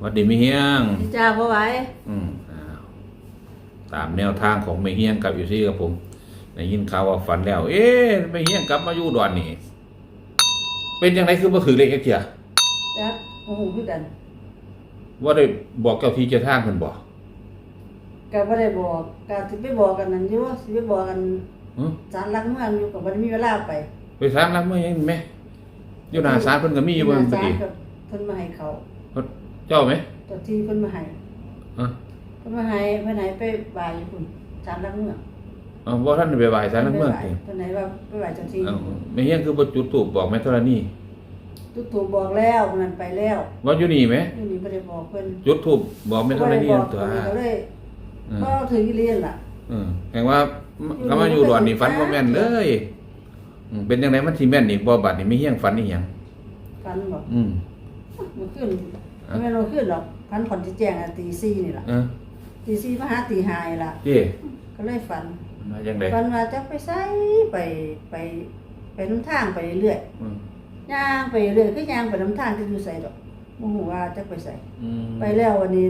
หวัดดีไม่เฮียงพี่จ้าพ่อไหว้อืมอ้าวตามแนวทางของไม่เฮียงกับอยู่ซี่กับผมได้ยินข่าวว่าฝันแล้ว เอ๊ะไม่เฮียงกลับมาอยู่ดอนนี่เป็นยังไงคือบ่ถือเลขเทียจ้าโอ้โหคือกันว่าได้บอกเจ้าที่เจ้าทางเพิ่นบ่ก็บ่ได้บอกก็สิไปบอกกันนั่นอยู่สิไปบอกกันหึศาลหลักเมืองอยู่ก็บ่ได้มีเวลาไปไปสร้างรักเมื่อยังไหมอยู่หน้าศาลเพิ่นก็มีอยู่บ่ศาปกลติก็เพิ่นมาให้เขา เจ้าไหมเตัวที่เพิ่นมาให้อะเพิ่นมาให้เพิ่นให้ไปบายอยู่พุ่นศาลหลักเมืองเอาบ่ท่านได้ไปไหว้ศาลรักเมืองติเพิ่นให้ว่าไปบายเจ้าที่เอาไม่เฮียงคือบ่จุดธูปบอกแม่ธรณีทุกถูกบอกแล้วคนนั้นไปแล้วว่าอยู่นี่ไหมอยู่นี่บ่ได้บอกเพิ่นจุดธูปบอกแม่ธรณีบ่ได้บอกตัวเพิ่นก็เลยเออก็ถือเรียนล่ะเออแห่งว่าก็มาอยู่ดอนนี่ฝันบ่แม่นเลยอืมเป็นจังไดมันสิแม่นอีกบ่บัดนี่ไม่เฮียงฝันอีหยังฟันบอกอืมมันขึ้น ไม่รู้ขึ้นหรอกพันผ่อนที่แจ้งอะตีสี่นี่ล่ะเออตีสี่มาหาตีห้านี่ล่ะเจ้ก็เลยฝันมาจังไดฝันว่าจะไปไสไปไปไปน้ำทางไปเรื่อยอืมๆย่างไปเรื่อยคือย่างไปน้ำทางจะอยู่ใส่ดอกโมโหว่าจะไปใส่ อืมไปแล้ววันนี้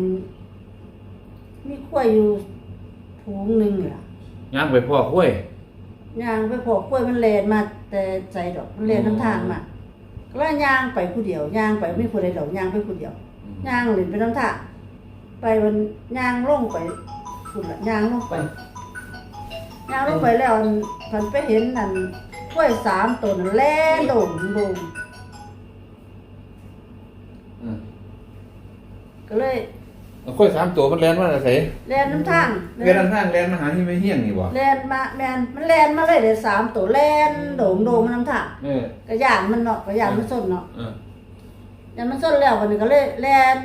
มีกล้วยอยู่ถุงหนึ่งนี่ล่ะย่างไปพ่อห้วย ย่างไปพอกล้วยมันแลนมาแต่ใส่ดอกมันแลนน้ำทางมา ก็เลยย่างไปผู้เดียวย่างไปไม่ผู้ใดดอกย่างไปผู้เดียวอืมย่างหลินไปน้ำท่าไปมันย่างลงไปคุณละย่างลงไปย่างลงไปแล้วอันพันไปเห็นนั่นกล้วยสามต้นแล่นโด่งโด่งอืมก็เลย เอาข้อยสามตัวมันแล่นมาไสแล่นน้ำทางแล่นทางทางแล่นมาหาที่ไม่เฮียงนี่บ่แล่นมาแมนมันแล่นมาเลยเลยสามตัวแล่นโด่งโด่งมาน้ำทางเออก็ย่างมันเนาะก็ย่างมันส้นเนาะเออย่างมันส้นแล้ววันนี้ก็เลยแล่น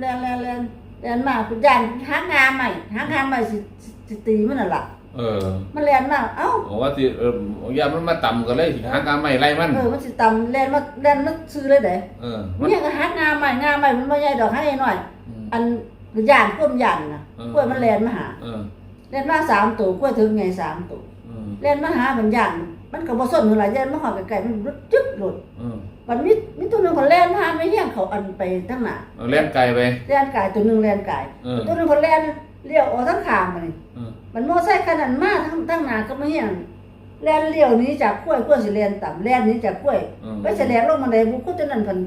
แล่นแล่นแล่นแล่นมาคุณย่างหางงามใหม่หางงามใหม่สิสิตีมันน่ะล่ะเออ มันแล่นมาเอ้าโอ้ว่าสิเออยามันมาต่ำก็เลยสิหากาไม่ไล่มันเออมันสิต่ำแล่นมาแล่นมาซื้อเลยเด้เออมันเนี่ยก็หักงามใหม่งามใหม่มันบ่ใหญ่ดอกให้หน่อยอืมอัน ย่านก้มย่านน่ะเออ กล้วยมันแล่นมาหาเออแล่นมาสามตัวกล้วยถึงไงสามตัวเออแล่นมาหามันย่านมันก็บ่สนเท่าไหร่ย่านมาหอดไกลๆมันรุดจึ๊กหลุดเออมันมีมีตัวหนึงก็แล่นมาหาไม่เฮียงเขาอันไปทั้งหน้าเอาแล่นไกลไป แล่นกายตัวหนึงแล่นกายเออ ตัวหนึงก็แล่นเลี้ยวออกทั้งข้างมานี่เออมันโมไซค์ขนาดมาทั้งทั้งหน้าก็ไม่เฮียงแล่นเลี้ยวหนี้จากกล้วยกล้วยสิแล่นต่ำแล่นหนี้จากกล้วย เออไปแสดงลงมาได้บุคคลตัวนั้นเพัน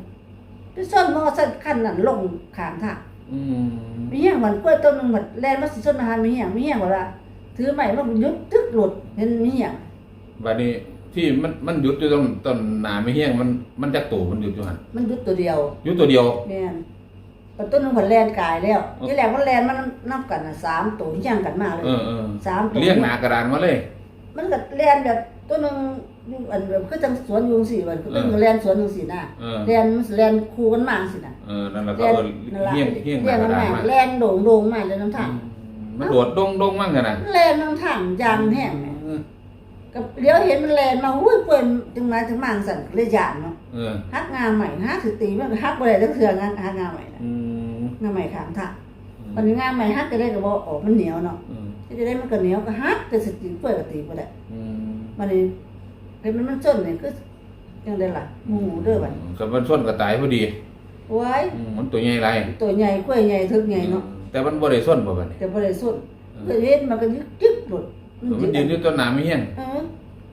ไปซ่อนมอสันคันนั้นลงข้างทาง อืมมีเหี้ยงมันกล้วยต้นหนึงมันแล่นมาสิซ่อนอาหารมีเหี้ยงมีเหี้ยงว่าล่ะถือไม้มันยุดตึกหลุดเห็นมีเหี้ยงบัดนี้ที่มันมันหยุดอยู่ตรงต้นหนาไม่เฮียงมันมันจะตู่มันหยุดอยู่หั่นมันยุดตัวเดียวหยุดตัวเดียว แม่นแต่ต้นหนึงมันแล่นกายแล้วอ๋อ ที่แรกมันแล่นมันนับกันน่ะสามตัวเหี้ยงกันมาเลยเออเออสามตัว เลี้ยงหนากระดานมาเลย มันก็แล่นแบบตัวหนึง อยู่อันแบบคือจังสวนอยู่จังซี่ว่าตัวหนึงก็แล่นสวนจังซี่น่ะเออแล่นมันสิแล่นคู่กันมาจังซี่น่ะเออนั่นแหละก็แล่นเออนั่นล่ะเฮียงเฮียงหแล่นานกมัระนดานมามาแล่นโด่งโด่งมาเลยน้ำทางมันโดดดงดงมั่งขนาดแลนน้ำถังยางแห้งเนี่ยกับเดี๋ยวเห็นมันแลนมาหุ้ยเปิ้นจึงมาถึงมังสั่นเลยยานเนาะเออฮักงาใหม่ฮักสิตีมันก็ฮักบ่ได้ทั้งเทื่องานฮักงาใหม่น่ะอืมงาใหม่ข้างทางวันนี้งาใหม่ฮักจะได้ก็บ่ออกมันเหนียวเนาะอืมจะได้มันก็เหนียวก็ฮักแต่สิตีเปิ้นก็ตีบ่ได้อืมวันนี้ เห็นมันมันส้นนี่คือจังได๋ล่ะหมูเด้อบัดกับมันส้นกระต่ายพอดีโอ้ยอืมมันตัวใหญ่ไรตัวใหญ่กล้วยใหญ่ทึกใหญ่เนาะแต่มันบ่ได้ส้นบ่บัดนี้แต่บ่ได้ส้นเพิ่นเห็นมันก็ยึกยึกหลุดมันยืนอยู่ต้นหนาไม่เฮียงเออ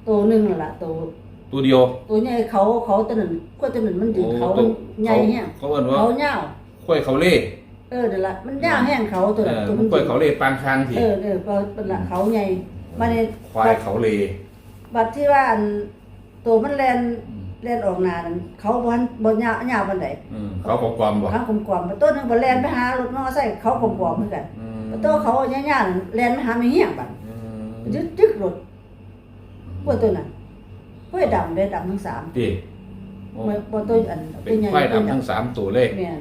ตัวหนึงนั่นล่ะตัวตัวเดียว ตัวใหญ่เขาเขาตัวนั้นกล้วยตัวนั้นมันยืนเขาตัว ใหญ่แห้งเขาเอิ้นว่าเขาเหี่ยวข้อยเขาเล่เออเดี๋ยวละมันยาวแห้งเขาตัวเอละอตัวมันข้อยเขาเล่ปางช้างสิเออเออก็เป็นละเขาใหญ่มาใน ควายเขาเล่ บัดที่ว่าอันตัวมันแลนแลนออกหนานั่นเขาบ่ทันบ่ยาวยาวปานใดอืมเขาของความบ่เขากลมๆมาต้นนึงบ่แลนไปหารถมอไซค์เขากลมๆเหมือนกันอืมตัวเขาใหญ่ๆนั่นแลนมาหาไม่เหี้ยงบัดอืมยึดจึกรถพวกตัวนั้นพวกดำได้ดำทั้งสามติโอ้เมื่อพวกตัวอันเป็ตัวนใหญ่ควายดำทั้งสามตัวเลย แม่น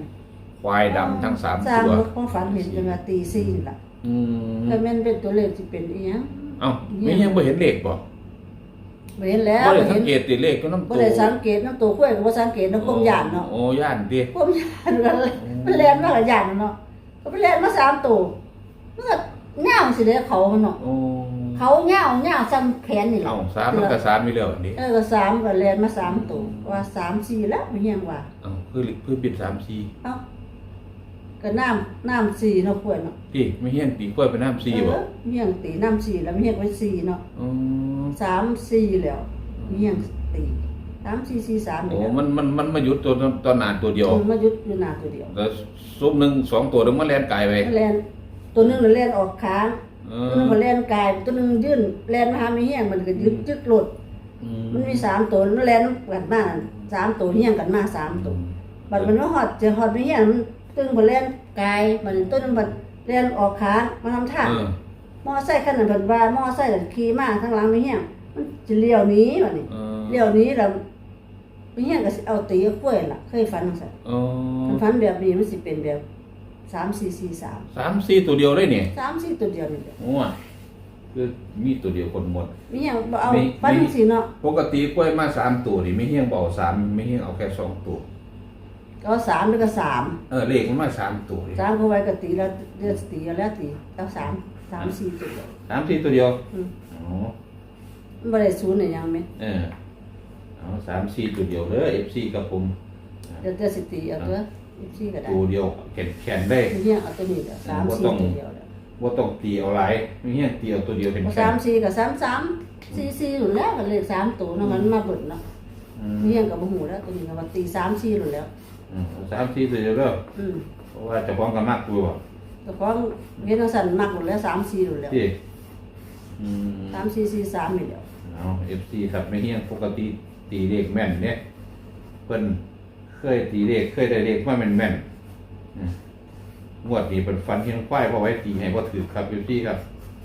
ควายดำทั้งสามสร้างตัวรถของฝันเห็นจังว่าตี4นี่ล่ะอืมแล้วแม่นเป็นตัวเลขสิเป็นอีหยัง เอ้าไม่เฮียงบ่เห็นเลขบ่บ่ เห็นแล้วบ่ได้บ่สัเห็งนเกตติเลขก็น้ำบ่ตัวได้สังเกตน้ำตัวข้อยก็บ่สังเกตน้ำก้มยานเนาะโอ้ย่านติก้มยานกันเลยมันแล่นมากับยานเนาะก็ไปแล่นมาสามตัวมันก็เหงาสิเด้เขามันเนาะโอ้เขาเหงาเหงาซ้ำแขนนี่แหละ เอ้าสามมันก็สามมีแล้วอันนี้เออก็สามก็แล่นมาสามตัวว่าสามสี่แล้วมันยังว่า เอ้าคือคือปิดสามสี่เอ้า ก็น้ำน้ำสีเนาะกล้วยเนาะพี่ไม่เฮี้ยงตีกล้วยเป็นน้ำซีบ่เออเมียงตีน้ำสีแล้วเมียงไว้สีเนาะอ๋อสามสี่แล้วเมียงตีสามสี่สี่สามโอ้นี่แหละมันมันมันมาหยุดตัวตอนนานตัวเดียวมันมายุดอยู่หนาตัวเดียวแล้วซุปหนึ่งสองตัวเดี๋ยวมันแล่นไกลไปมันแลนตัวหนึงน่ะแลนออกค้างเอตัวหนึงอก็แลนกายตัวหนึงยื่นแลนมาหาไม่เฮี้ยงมันก็ยึดจึกหลุด อืมันมีสามตัวมันแลนกันมาสามตัวเฮี้ยงกันมาสามตัวบัดมันว่าฮอดเจอฮอดไม่เฮี้ยงมัน ตึงบ่แลนกายมันตัวหนึงบัดแลนออกค้างมาทำท่าเออมอไซค์คันนั้นเพิ่นว่ามอไซค์นั่นขี่มาข้างหลังไม่เฮี้ยงมันจะเลี้ยวหนี้บัดนี้เออเลี้ยวหนี้แล้วไม่เฮี้ยงก็สิเอาตีกับกล้วยล่ะ เคยฝันจังซั่นอ๋อคันฝันแบบนี้มันสิเป็นแบบสามสี่สี่สามสามสี่ตัวเดียวเลยเนี่ยสามสี่ตัวเดียวนี่แหละโอ้ยคือมีตัวเดียวคนหมดมีหยังบ่เอามีฝันมี จังซี่เนาะปกติกล้วยมาสามตัวนี่ไม่เฮี้ยงบเอกสามไม่เฮี้ยงเอาแค่สองตัว ก็สามหรือก็สามเออเลขมันมาสามตัวนี่สามก็ไว้ก็ตีแล้วเดือนตีแล้วตีเอาสามสามสี่ตัวเดียวสามสี่ตัวเดียวอืมอ๋อมันบ่ได้ศูนย์เนี่ยยังไหมเออเอาสามสี่ตัวเดียวเลยเอฟซีกับผมเดี๋ยวเดือนสิตีเอาตัวอีกสี่ก็ได้ตัวเดียวแขนแขนได้มีเฮียงเอาตัวนี้เดี๋ยวสามบ่สี่ต้องตัวเดียวเดี๋ยวว่าต้องตีเอาหลายไม่เฮี้ยงตีเอาตัวเดียวเป็นพอแขสานมสี่กับสามสามสี่สี่หลุดแล้วก็เลยสามตัวเนาะมันมาเบิดเนาะอืมมีเฮียงกับบ่หูแล้วตัวนี้ก็ว่าตีสามสี่หลุดแล้ว อืมสามสี่ตัวเดียวเด้ออืมเพราะว่าเจะพ้าของกันมากตัวบ่แต่ของเฮ็ดจังซั่นมักหลุดแล้วสามสี่หลุดแล้วที่อืมสามสี่สี่สามนี่เดียวเอาเอฟซีครับไม่เฮี้ยงปกติตีเลขแม่นเนี่ยเพิ่นเคยตีเลขเคยได้เลขมาแม่นแม่นๆอืมงวดนี้เป็นฟันเฮียงควายเพราะไว้ตีให้บ่ถือครับเอฟซีครับ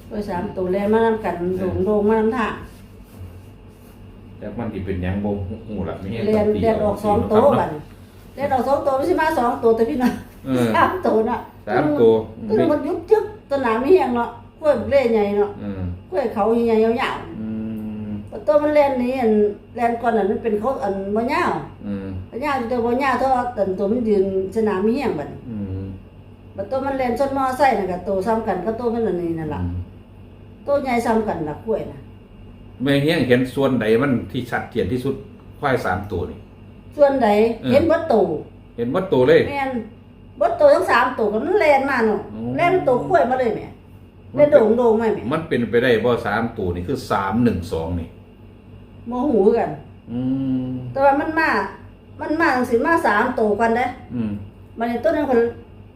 ไว้สามตัวแลนมานำกันโด่งโด่งมานำทางแต่มันสิเป็นหยังบ่ฮู้ล่ะไม่เฮี้ยงเรียนต้องตีเรียนออกสองตัวบัดนี้ เรียนออกสองตัวไม่ใช่มาสองตัวแต่พี่น้องเออ สามตัวน่ะสามตัวตัวนึงมันยุบจึ๊กตัวหนาไม่เฮียงเนาะกล้วยเล่ใหญ่เนาะเออกล้วยเขาใหญ่ๆยาวอืมๆตัวมันเล่นนี้อันเล่นก่อนนั้นมันเป็นเขาอันบ่ยาวอืมบ่ยาวแต่บ่ยาวเท่าตันตัวมันยืนสนามไม่เฮียงบัดนี้อืมบัดตัวมันเล่นชนมอไซค์น่ะก็ตัวซ้ำกันก็ตัวมันอันนี้นั่นล่ะตัวใหญ่ซ้ำกันล่ะกล้วยน่ะ แม่เฮี้ยงเห็นส่วนใดมันที่ชัดเจนที่สุดควายสามตัวนี่ ส่วนใดเออ เห็นบ่ตัวเห็นว่าตัวเลย แม่นบ่ตัวทั้งสามตัวก็มันแล่นมาเนาะโอ้แล่นตัวกล้วยมาเลยแม่เล่นโด่งโด่งไหมแม่มันเป็นไปได้บ่สามตัวนี่คือสามหนึ่งสองนี่ โมโหคือกัน อืมแต่ว่ามันมา มันมาจังสิมาสามตัวกันเด้อืมมันในต้นนึงมัน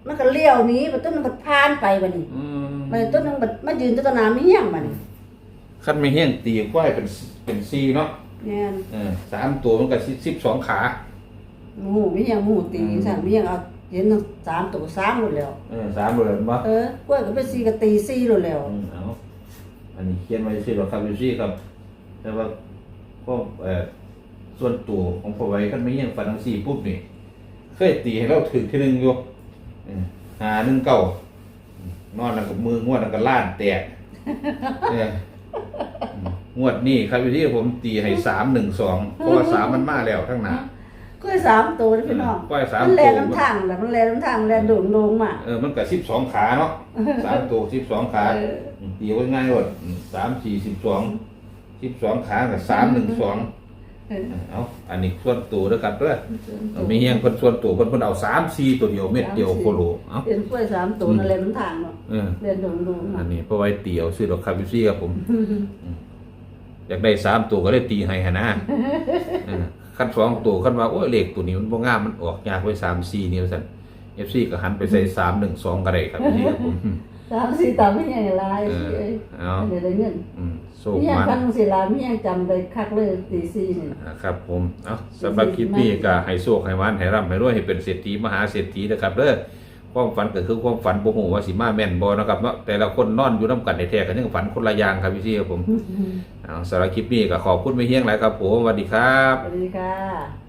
มันก็เลี้ยวหนี้มันต้นนึงมันพานไปบัดนี้อืมมันในต้นนึงมันมายืนต้นน้ำไม่เหี้ยงบัดนี้ คันไม่เฮี้ยงตีควายเป็นเป็นซีเนาะ แม่นเออสามตัวมันก็สิบสองขาโมโหไม่เหี้ยงโมโหตีอืม สั่นไม่เหี้ยงเอาเห็นทั้งสามตัวสามหมดแล้ว เออสามตัวเลยมั้เออกล้วยก็เป็นสี่ก็ตีสี่หมดแล้วอืมเอาอันนี้เขียนไว้ชื่อเราครับอยู่ซี่ครับ แต่ว่าก็เอ่อส่วนตัวของพอไว้คันไม่เฮี้ยงฟันทั้งสี่ปุ๊บนี่เคยตีให้เราถึงทีหนึงอยู่เออหาหนึ่งเก้านอนแล้วกับมืองวดแล้วก็ล้านแตกเออ งวดนี้ครับอยู่ที่ผมตีให้สามหนึ่งสองเพราะว่าสามมันมาแล้วทั้งหน้ากล้วยสามตัวนะพี่น้องกล้วยสามมันแลตัวน้ำทางแหละมันแลน้ำทางแลโด่งโด่งมาเออมันก็สิบสองขาเนาะสามตัวสิบสองขาเออตีไว้ง่ายหมดสามสี่สิบสองสิบสองขากับสามหนึ่งสองเออเอาอันนี้ส่วนตัวด้วยกันเด้อเอามีเฮียงคนส่วนตัวคนคนเอาสามสี่ตัวเดียวเม็ดเดียวโคโลเอาเป็นกล้วยสามตัวนั่นแลน้ำทางเนาะเออแลโด่งโด่งมาอันนี้เพราะไว้ตีเอาซื้อดอกคาบิซี่ครับผม อืมอยากได้สามตัวก็ได้ตีให้หนนะเออขั้นสองตัวขั้นว่าโอ้ยเลขตัวนี้มันบ่งามมันออกยากไว้สามสี่นี่ว่าสั่นเอฟซีก็หันไปใส่สามหนึ่งสองก็ได้ครับพี่ครับผมสามสี่ตามไม่ใหญ่ลายเอสิอเอ้ยเอาเดี๋ยวได้เงินอืมโซ่มีอย่างมันคันสิลามีอย่างจำได้คักเลยตีสี่นี่นะครับผมเอาสำหรับคลิปนี้ก็ให้โชคให้หวานให้ร่ำให้รวยให้เป็นเศรษฐีมหาเศรษฐีนะครับเด้อความฝันก็คือความฝันบ่ฮู้ว่าสิมาแม่นบ่นะครับเนาะแต่ละคนนอนอยู่นํกันแท้ๆกันยังฝันคนละอย่างครับพี่ซี่ครับผม เอาสำหรับคลิปนี้ก็ขอบคุณไม่เฮี้ยงหลายครับผมสวัสดีครับ สวัสดีค่ะ